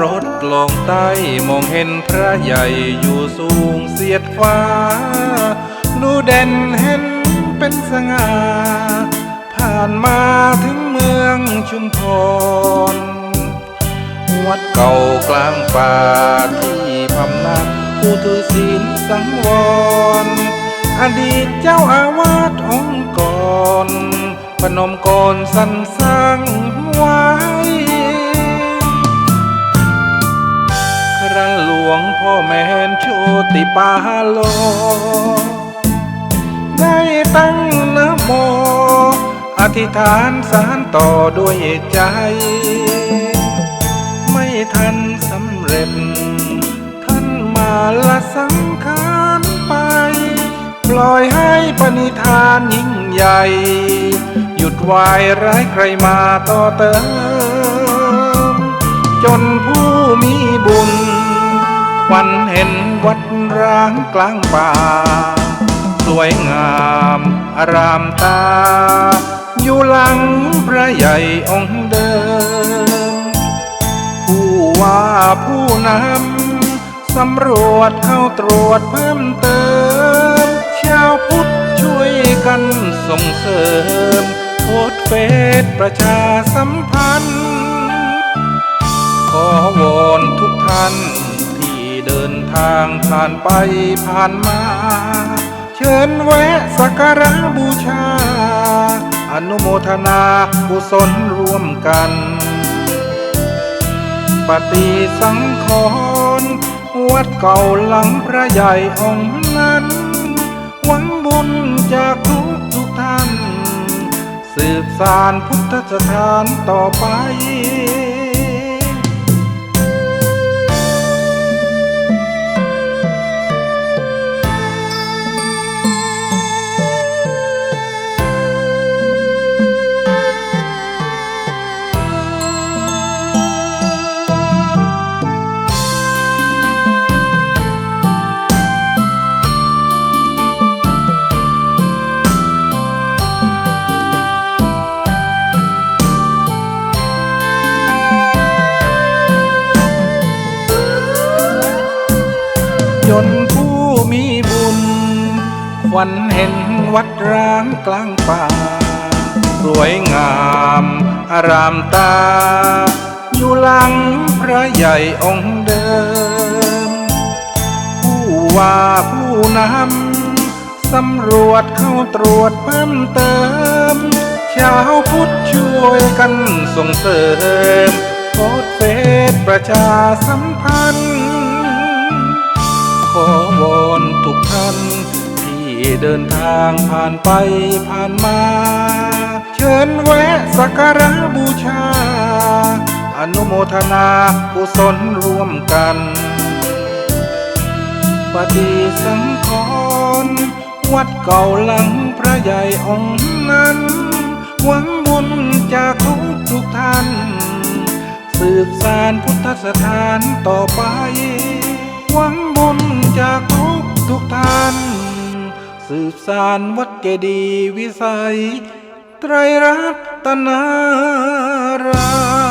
รถลองใต้มองเห็นพระใหญ่อยู่สูงเสียดฟ้า ดูเด่นเห็นเป็นสง่า ผ่านมาถึงเมืองชุมพร วัดเก่ากลางป่าที่พำนักผู้ถือศีลสังวร อดีตเจ้าอาวาสองค์ก่อนพนมกรสรรสร้าง พ่อแม่นโชติปาโล ได้ตั้งนะโม อธิษฐานสารต่อด้วยใจ ไม่ทันสำเร็จ ท่านมาละสังขารไป ปล่อยให้ปณิธานยิ่งใหญ่ หยุดวายร้ายใครมาต่อเติม จนผู้มีบุญ วันเห็นวัดร้างกลางป่า สวยงามอารามตา อยู่หลังพระใหญ่องค์เดิม ผู้ว่าผู้นำสำรวจเข้าตรวจเพิ่มเติม ชาวพุทธช่วยกันส่งเสริมโพสต์เฟซประชาสัมพันธ์ ขอวอนทุกท่าน ทางผ่านไปผ่านมา เชิญแวะสักการะบูชา อนุโมทนากุศลร่วมกัน ปฏิสังขรณ์วัดเก่าหลังพระใหญ่องค์นั้น หวังบุญจากทุกทุกท่าน สืบสารพุทธสถานต่อไป ฝันเห็นวัดร้างกลางป่า สวยงามอารามตา อยู่หลังพระใหญ่องค์เดิม ผู้ว่าผู้นำสำรวจเข้าตรวจเพิ่มเติม ชาวพุทธช่วยกันส่งเสริมโพสต์เฟซประชาสัมพันธ์ ขอวอนทุกท่าน เดินทางผ่านไปผ่านมา เชิญแวะสักการะบูชา อนุโมทนากุศลร่วมกัน ปฏิสังขรณ์วัดเก่าหลังพระใหญ่องค์นั้น หวังบุญจากทุกทุกท่าน สืบสารพุทธสถานต่อไป หวังบุญจากทุกทุกท่าน สืบสารวัดเจดีวิสัย ไตรรัตนาราม